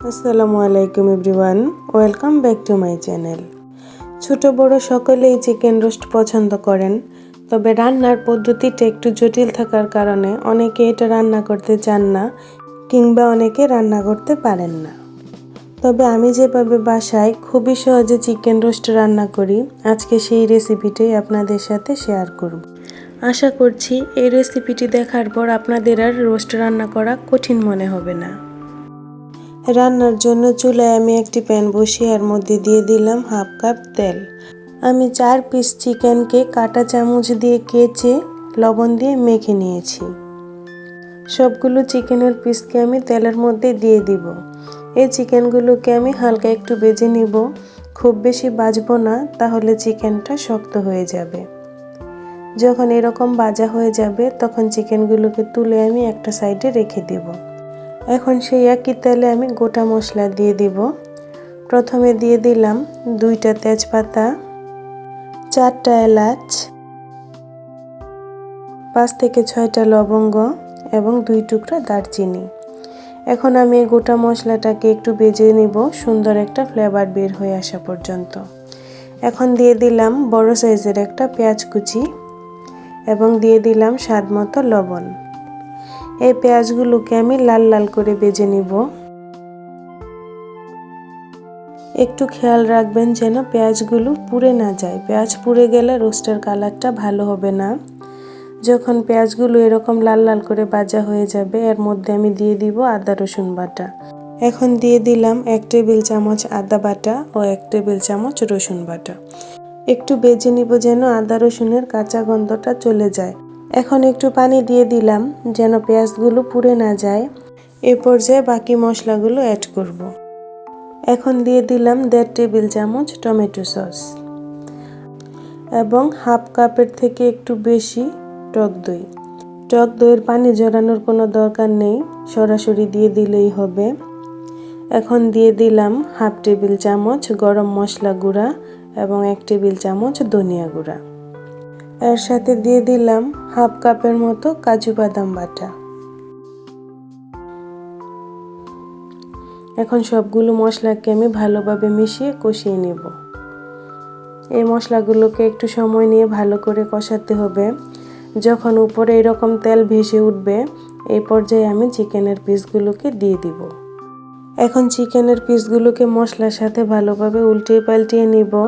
আসসালামু আলাইকুম everyone, welcome back to my channel. ছোট বড় সকলেই চিকেন রোস্ট পছন্দ করেন, তবে রান্নার পদ্ধতিটা একটু জটিল থাকার কারণে অনেকে এটা রান্না করতে চান না কিংবা অনেকে রান্না করতে পারেন না। তবে আমি যেভাবে বাসায় খুবই সহজে চিকেন রোস্ট রান্না করি, আজকে সেই রেসিপিটাই আপনাদের সাথে শেয়ার করব। আশা করছি এই রেসিপিটি দেখার পর আপনাদের আর রোস্ট রান্না করা কঠিন মনে হবে না। রান্নার জন্য চুলায় আমি একটি প্যান বসিয়ে এর মধ্যে দিয়ে দিলাম হাফ কাপ তেল। আমি চার পিস চিকেনকে কাটা চামচ দিয়ে কেচে লবণ দিয়ে মেখে নিয়েছি। সবগুলো চিকেনের পিসকে আমি তেলের মধ্যে দিয়ে দিব। এই চিকেনগুলোকে আমি হালকা একটু বেজে নিব। খুব বেশি বাজবো না, তাহলে চিকেনটা শক্ত হয়ে যাবে। যখন এরকম বাজা হয়ে যাবে, তখন চিকেনগুলোকে তুলে আমি একটা সাইডে রেখে দেবো। এখন সেই একই তেলে আমি গোটা মশলা দিয়ে দিব। প্রথমে দিয়ে দিলাম দুইটা তেজপাতা, চারটা এলাচ, পাঁচ থেকে ছয়টা লবঙ্গ এবং দুই টুকরা দারচিনি। এখন আমি এই গোটা মশলাটাকে একটু বেজে নিব, সুন্দর একটা ফ্লেভার বের হয়ে আসা পর্যন্ত। এখন দিয়ে দিলাম বড় সাইজের একটা পেঁয়াজ কুচি এবং দিয়ে দিলাম স্বাদ মতো লবণ। এই পেঁয়াজগুলোকে আমি লাল লাল করে বেজে নিব। একটু খেয়াল রাখবেন যেন পেঁয়াজগুলো পুড়ে না যায়। পেঁয়াজ পুড়ে গেলে রোস্টের কালারটা ভালো হবে না। যখন পেঁয়াজগুলো এরকম লাল লাল করে ভাজা হয়ে যাবে, এর মধ্যে আমি দিয়ে দিব আদা রসুন বাটা। এখন দিয়ে দিলাম এক টেবিল চামচ আদা বাটা ও এক টেবিল চামচ রসুন বাটা। একটু বেজে নিব যেন আদা রসুনের কাঁচা গন্ধটা চলে যায়। এখন একটু পানি দিয়ে দিলাম যেন পেঁয়াজগুলো পুড়ে না যায়। এ পর্যায়ে বাকি মশলাগুলো অ্যাড করব। এখন দিয়ে দিলাম দেড় টেবিল চামচ টমেটো সস এবং হাফ কাপের থেকে একটু বেশি টক দই। টক দইয়ের পানি জড়ানোর কোনো দরকার নেই, সরাসরি দিয়ে দিলেই হবে। এখন দিয়ে দিলাম হাফ টেবিল চামচ গরম মশলা গুঁড়া এবং এক টেবিল চামচ ধনিয়া গুঁড়া। এর সাথে দিয়ে দিলাম হাফ কাপের মতো কাজু বাদাম বাটা। এখন সবগুলো মশলাকে আমি ভালোভাবে মিশিয়ে কষিয়ে নেব। এই মশলাগুলোকে একটু সময় নিয়ে ভালো করে কষাতে হবে। যখন উপরে এরকম তেল ভেসে উঠবে এই পর্যায়ে আমি চিকেনের পিসগুলোকে দিয়ে দিব। এখন চিকেনের পিসগুলোকে মশলার সাথে ভালোভাবে উল্টিয়ে পাল্টিয়ে নিব।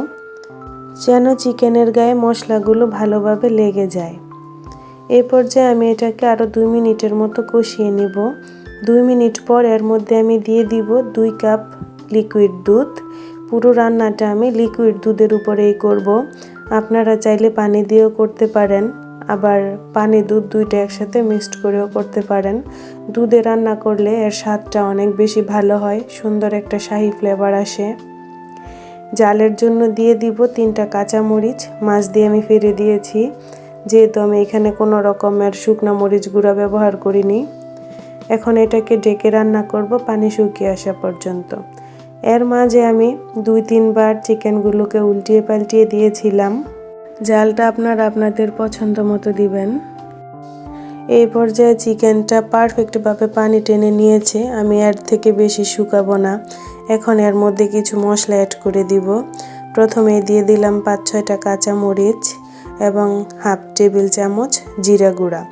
যেন চিকেনের গায়ে মশলাগুলো ভালোভাবে লেগে যায়। এই পর্যায়ে আমি এটাকে আরও দুই মিনিটের মতো কষিয়ে নিব। দুই মিনিট পর এর মধ্যে আমি দিয়ে দিব দুই কাপ লিকুইড দুধ। পুরো রান্নাটা আমি লিকুইড দুধের উপরেই করব। আপনারা চাইলে পানি দিয়েও করতে পারেন, আবার পানি দুধ দুইটা একসাথে মিক্সড করেও করতে পারেন। দুধে রান্না করলে এর স্বাদটা অনেক বেশি ভালো হয়, সুন্দর একটা শাহি ফ্লেভার আসে। জালের জন্য দিয়ে দিব তিনটা কাঁচামরিচ। মাছ দিয়ে আমি ফিরে দিয়েছি। যেহেতু আমি এখানে কোনো রকমের শুকনা মরিচ গুঁড়া ব্যবহার করিনি। এখন এটাকে ডেকে রান্না করব পানি শুকিয়ে আসা পর্যন্ত। এর মাঝে আমি দুই তিনবার চিকেনগুলোকে উল্টিয়ে পাল্টিয়ে দিয়েছিলাম। জালটা আপনারা আপনাদের পছন্দ মতো দিবেন। এই পর্যায়ে চিকেনটা পারফেক্টভাবে পানি টেনে নিয়েছে। আমি এর থেকে বেশি শুকাবো না। এখন এর মধ্যে কিছু মশলা অ্যাড করে দিব। প্রথমে দিয়ে দিলাম পাঁচ ছয়টা কাঁচা মরিচ এবং হাফ টেবিল চামচ জিরা গুঁড়া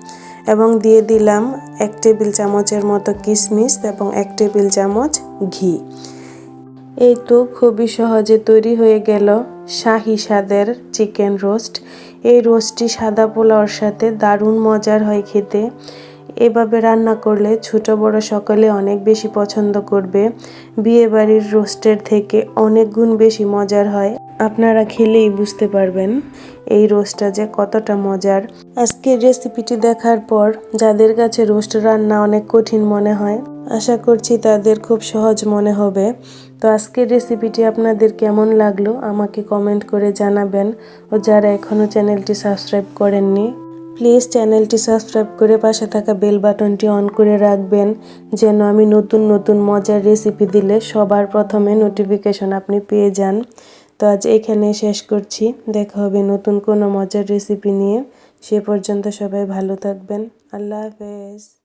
এবং দিয়ে দিলাম এক টেবিল চামচের মতো কিশমিশ এবং এক টেবিল চামচ ঘি। এই তো খুবই সহজে তৈরি হয়ে গেল। শাহি স্বাদের চিকেন রোস্ট। এই রোস্টটি সাদা পোলাওর সাথে দারুণ মজার হয় খেতে। এভাবে রান্না করলে ছোট বড় সকলে অনেক বেশি পছন্দ করবে। বিয়ে বাড়ির রোস্টের থেকে অনেক গুণ বেশি মজার হয়। আপনারা খেলেই বুঝতে পারবেন এই রোস্টটা যে কতটা মজার। আজকের রেসিপিটি দেখার পর যাদের কাছে রোস্ট রান্না অনেক কঠিন মনে হয়, আশা করছি তাদের খুব সহজ মনে হবে। তো আজকের রেসিপিটি আপনাদের কেমন লাগল আমাকে কমেন্ট করে জানাবেন। ও যারা এখনও চ্যানেলটি সাবস্ক্রাইব করেননি প্লিজ চ্যানেলটি সাবস্ক্রাইব করে পাশে থাকা বেল বাটনটি অন করে রাখবেন, যেন আমি নতুন নতুন মজার রেসিপি দিলে সবার প্রথমে নোটিফিকেশন আপনি পেয়ে যান। তো আজ এখানে শেষ করছি। দেখা হবে নতুন কোনো মজার রেসিপি নিয়ে। সে পর্যন্ত সবাই ভালো থাকবেন। আল্লাহ হাফেজ।